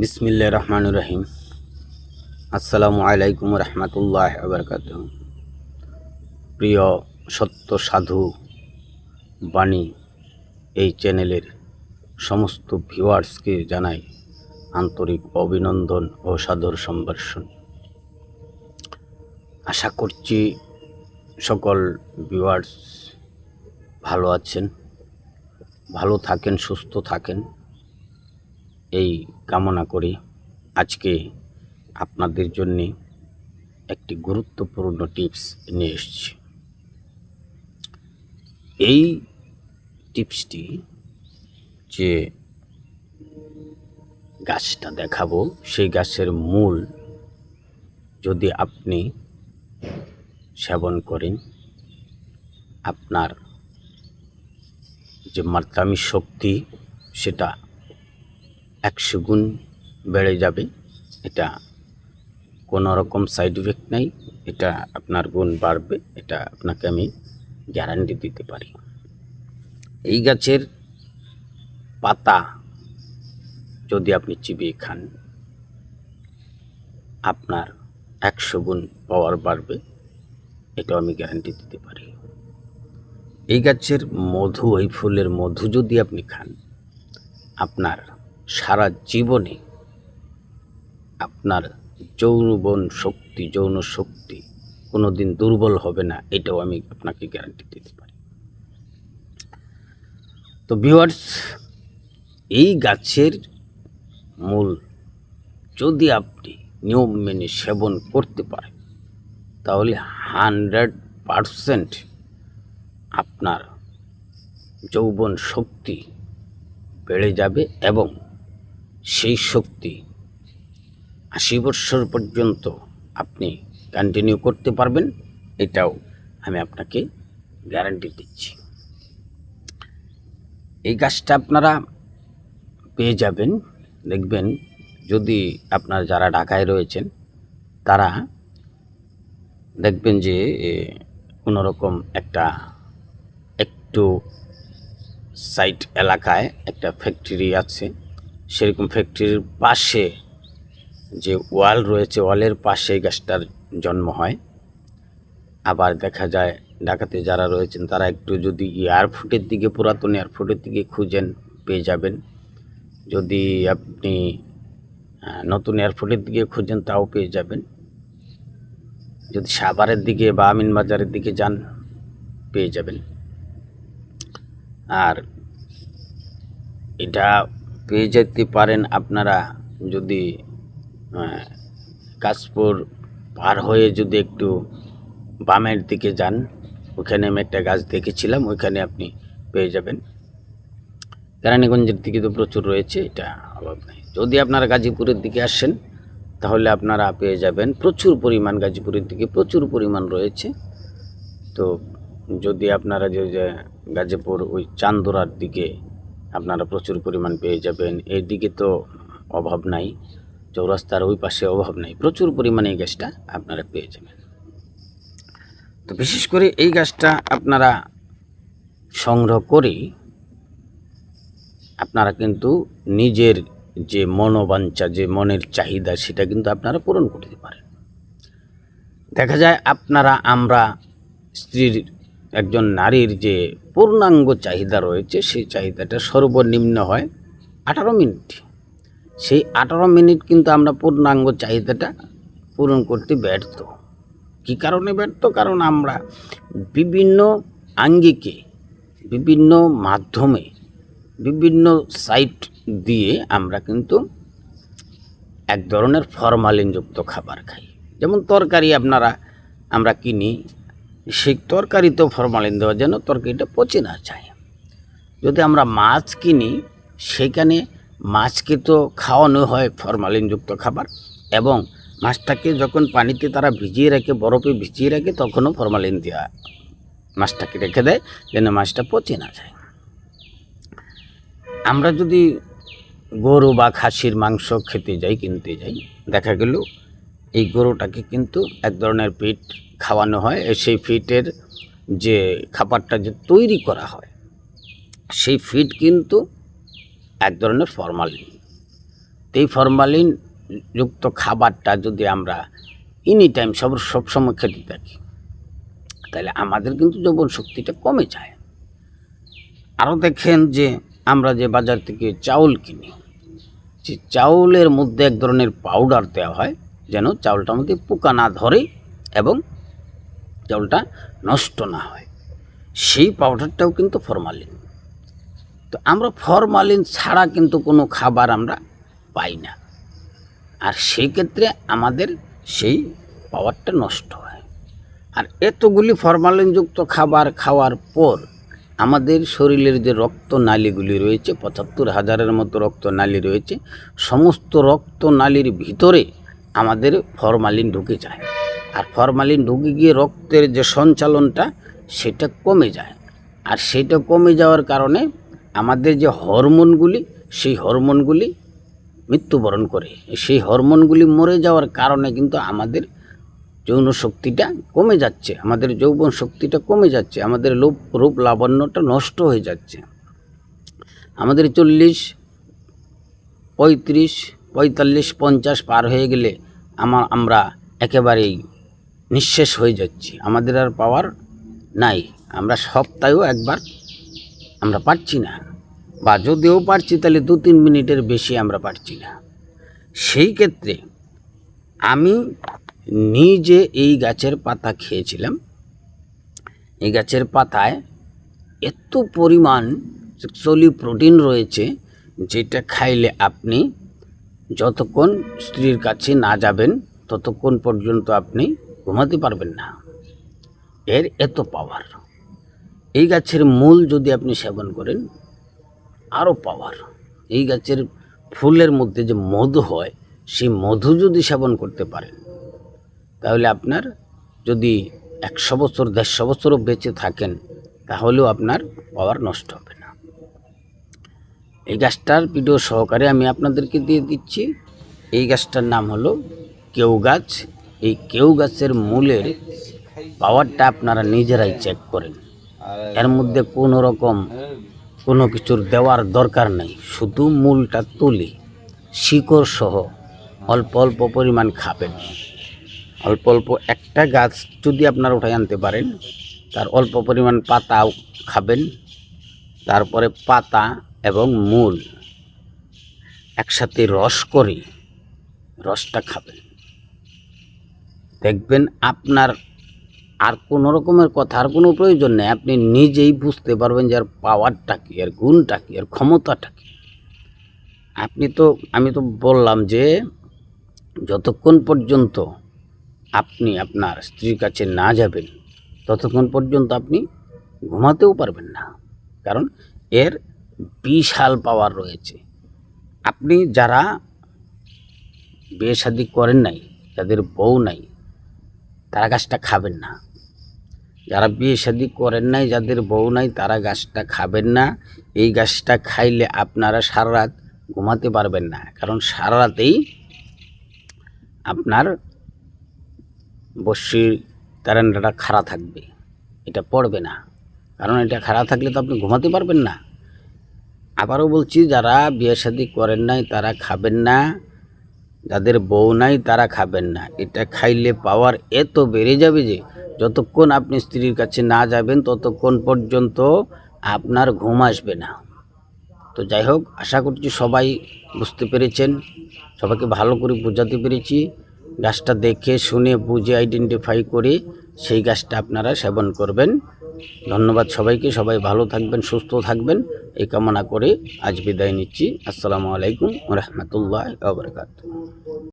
বিসমিল্লা রহমান রহিম। আসসালামু আলাইকুম রহমতুল্লাহ আবরকাত প্রিয় সত্য সাধু বাণী এই চ্যানেলের সমস্ত ভিউয়ার্সকে জানাই আন্তরিক অভিনন্দন ও সাদর সম্ভাষণ আশা করছি সকল ভিউয়ার্স ভালো আছেন, ভালো থাকেন, সুস্থ থাকেন। এই কামনা করি। আজকে আপনাদের জন্য একটি গুরুত্বপূর্ণ টিপস নিয়ে এসেছি। এই টিপসটি যে গাছটা দেখাবো, সেই গাছের মূল যদি আপনি সেবন করেন, আপনার যে মার্তামি শক্তি সেটা একশো গুণ বেড়ে যাবে। এটা কোনো রকম সাইড ইফেক্ট নেই। এটা আপনার গুণ বাড়বে। এটা আপনাকে আমি গ্যারান্টি দিতে পারি। এই গাছের পাতা যদি আপনি চিবিয়ে খান, আপনার একশো গুণ পাওয়ার বাড়বে। এটাও আমি গ্যারান্টি দিতে পারি। এই গাছের মধু, এই ফুলের মধু যদি আপনি খান, আপনার সারা জীবনে আপনার যৌনবন শক্তি, যৌন শক্তি কোনো দিন দুর্বল হবে না, এটাও আমি আপনাকে গ্যারান্টি দিতে পারি। তো ভিউয়ার্স এই গাছের মূল যদি আপনি নিয়ম মেনে সেবন করতে পারেন, তাহলে হান্ড্রেড পারসেন্ট আপনার যৌবন শক্তি বেড়ে যাবে এবং সেই শক্তি আশি বৎসর পর্যন্ত আপনি কন্টিনিউ করতে পারবেন এটাও আমি আপনাকে গ্যারান্টি দিচ্ছি। এই গাছটা আপনারা পেয়ে যাবেন দেখবেন যদি আপনার যারা ঢাকায় রয়েছেন তারা দেখবেন যে এ, কোনো রকম একটা একটু সাইট এলাকায় একটা ফ্যাক্টরি আছে। সেরকম ফ্যাক্টরির পাশে যে ওয়াল রয়েছে, ওয়ালের পাশে গাছটার জন্ম হয়। আবার দেখা যায়, ঢাকাতে যারা রয়েছেন, তারা একটু যদি এয়ারফুটের দিকে, পুরাতন এয়ারফুটের দিকে খুঁজেন, পেয়ে যাবেন। যদি আপনি নতুন এয়ারফুটের দিকে খুঁজেন, তাও পেয়ে যাবেন। যদি সাভারের দিকে বা আমিন বাজারের দিকে যান, পেয়ে যাবেন। আর এটা পেয়ে যেতে পারেন আপনারা যদি কাশপুর পার হয়ে যদি একটু বামের দিকে যান, ওখানে আমি একটা গাছ দেখেছিলাম, ওইখানে আপনি পেয়ে যাবেন। কেরানীগঞ্জের দিকে তো প্রচুর রয়েছে, এটা অভাব নেই। যদি আপনারা গাজীপুরের দিকে আসেন, তাহলে আপনারা পেয়ে যাবেন। প্রচুর পরিমাণ গাজীপুরের দিকে, প্রচুর পরিমাণ রয়েছে। তো যদি আপনারা যে গাজীপুর ওই চান্দোরার দিকে আপনারা প্রচুর পরিমাণ পেয়ে যাবেন। এই দিকে তো অভাব নাই, চৌরাস্তার ওই পাশে অভাব নাই, প্রচুর পরিমাণে এই গাছটা আপনারা পেয়ে যাবেন। তো বিশেষ করে এই গাছটা আপনারা সংগ্রহ করে আপনারা কিন্তু নিজের যে মনোবাঞ্ছা, যে মনের চাহিদা, সেটা কিন্তু আপনারা পূরণ করতে পারেন। দেখা যায় আপনারা, আমরা স্ত্রীর একজন নারীর যে পূর্ণাঙ্গ চাহিদা রয়েছে, সেই চাহিদাটা সর্বনিম্ন হয় আঠারো মিনিট। সেই আঠারো মিনিট কিন্তু আমরা পূর্ণাঙ্গ চাহিদাটা পূরণ করতে ব্যর্থ। কী কারণে ব্যর্থ? কারণ আমরা বিভিন্ন আঙ্গিকে, বিভিন্ন মাধ্যমে, বিভিন্ন সাইট দিয়ে আমরা কিন্তু এক ধরনের ফরমালিনযুক্ত খাবার খাই। যেমন তরকারি আপনারা, আমরা কিনি সেই তরকারিতেও ফরমালিন দেওয়া যেন তরকারিটা পচে না যায়। যদি আমরা মাছ কিনি, সেখানে মাছকে তো খাওয়ানো হয় ফরমালিনযুক্ত খাবার এবং মাছটাকে যখন পানিতে তারা ভিজিয়ে রাখে, বরফে ভিজিয়ে রাখে, তখনও ফরমালিন দেওয়া মাছটাকে রেখে দেয় যেন মাছটা পচে না যায়। আমরা যদি গরু বা খাসির মাংস খেতে যাই, কিনতে যাই, দেখা গেল এই গরুটাকে কিন্তু এক ধরনের পিঠ খাওয়ানো হয় সেই ফিটের যে খাবারটা যে তৈরি করা হয়, সেই ফিড কিন্তু এক ধরনের ফরমালিন। এই ফরমালিন যুক্ত খাবারটা যদি আমরা এনি টাইম সব, সবসময় খেতে থাকি, তাহলে আমাদের কিন্তু যৌবন শক্তিটা কমে যায়। আরও দেখেন যে আমরা যে বাজার থেকে চাউল কিনি, যে চাউলের মধ্যে এক ধরনের পাউডার দেওয়া হয়, যেন চাউলটার মধ্যে পোকা না ধরে এবং চাউলটা নষ্ট না হয়। সেই পাউডারটাও কিন্তু ফরমালিন তো আমরা ফরমালিন ছাড়া কিন্তু কোনো খাবার আমরা পাই না। আর সেই ক্ষেত্রে আমাদের সেই পাওয়ারটা নষ্ট হয়। আর এতগুলি ফরমালিনযুক্ত খাবার খাওয়ার পর আমাদের শরীরের যে রক্ত নালীগুলি রয়েছে, পঁচাত্তর হাজারের মতো রক্ত নালী রয়েছে, সমস্ত রক্ত নালীর ভিতরে আমাদের ফরমালিন ঢুকে যায়। আর ফরমালিন ঢুকে গিয়ে রক্তের যে সঞ্চালনটা, সেটা কমে যায়। আর সেটা কমে যাওয়ার কারণে আমাদের যে হরমোনগুলি, সেই হরমোনগুলি মৃত্যুবরণ করে। সেই হরমোনগুলি মরে যাওয়ার কারণে কিন্তু আমাদের যৌন শক্তিটা কমে যাচ্ছে, আমাদের যৌবন শক্তিটা কমে যাচ্ছে, আমাদের লোপ রূপ লাবণ্যটা নষ্ট হয়ে যাচ্ছে। আমাদের চল্লিশ, পঁয়ত্রিশ, পঁয়তাল্লিশ, পঞ্চাশ পার হয়ে গেলে আমার আমরা একেবারেই নিঃশেষ হয়ে যাচ্ছি। আমাদের আর পাওয়ার নাই। আমরা সপ্তাহেও একবার আমরা পারছি না। বা যদিও পারছি, তাহলে দু তিন মিনিটের বেশি আমরা পারছি না। সেই ক্ষেত্রে আমি নিজে এই গাছের পাতা খেয়েছিলাম। এই গাছের পাতায় এত পরিমাণ অ্যাকচুয়ালি প্রোটিন রয়েছে, যেটা খাইলে আপনি যতক্ষণ স্ত্রীর কাছে না যাবেন, ততক্ষণ পর্যন্ত আপনি ঘুমাতে পারবেন না। এর এত পাওয়ার এই গাছের মূল যদি আপনি সেবন করেন আরও পাওয়ার এই গাছের ফুলের মধ্যে যে মধু হয়, সেই মধু যদি সেবন করতে পারেন, তাহলে আপনার যদি একশো বছর, দেড়শো বছরও বেঁচে থাকেন, তাহলেও আপনার পাওয়ার নষ্ট হবে না। এই গাছটার ভিডিও সহকারে আমি আপনাদেরকে দিয়ে দিচ্ছি। এই গাছটার নাম হলো কেউ গাছ। এই কেউ গাছের মূলের পাওয়ারটা আপনারা নিজেরাই চেক করেন। এর মধ্যে কোনো রকম কোনো কিছুর দেওয়ার দরকার নেই। শুধু মূলটা তুলি, শিকড় সহ অল্প অল্প পরিমাণ খাবেন। অল্প অল্প একটা গাছ যদি আপনারা উঠাই আনতে পারেন, তার অল্প পরিমাণ পাতাও খাবেন। তারপরে পাতা এবং মূল একসাথে রস করে রসটা খাবেন। দেখবেন আপনার আর কোনো রকমের কথার কোনো প্রয়োজন নেই। আপনি নিজেই বুঝতে পারবেন যে আর পাওয়ারটা কী, আর গুণটা কী, আর ক্ষমতাটা কী। আপনি তো, আমি তো বললাম যে যতক্ষণ পর্যন্ত আপনি আপনার স্ত্রীর কাছে না যাবেন, ততক্ষণ পর্যন্ত আপনি ঘুমাতেও পারবেন না। কারণ এর বিশাল পাওয়ার রয়েছে। আপনি যারা বিয়ে শাদি করেন নাই, যাদের বউ নাই তারা গাছটা খাবেন না। যারা বিয়ে শাদি করেন নাই, যাদের বউ নাই, তারা গাছটা খাবেন না। এই গাছটা খাইলে আপনারা সারা রাত ঘুমাতে পারবেন না। কারণ সারা রাতেই আপনার বস্যির তারান্ডাটা খাড়া থাকবে। এটা পড়বে না। কারণ এটা খাড়া থাকলে তো আপনি ঘুমাতে পারবেন না। আবারও বলছি, যারা বিয়ে শাদি করেন নাই, তারা খাবেন না। যাদের বউ নাই তারা খাবেন না। এটা খাইলে পাওয়ার এত বেড়ে যাবে যে, যতক্ষণ আপনি স্ত্রীর কাছে না যাবেন, ততক্ষণ পর্যন্ত আপনার ঘুম আসবে না। তো যাই হোক, আশা করছি সবাই বুঝতে পেরেছেন। সবাইকে ভালো করে বোঝাতে পেরেছি। গাছটা দেখে, শুনে, বুঝে আইডেন্টিফাই করে সেই গাছটা আপনারা সেবন করবেন। ধন্যবাদ সবাইকে, সবাই ভালো থাকবেন, সুস্থ থাকবেন। এই কামনা করে আজ বিদায় নিচ্ছি। আসসালামু আলাইকুম রহমতুল্লাহ বারকাত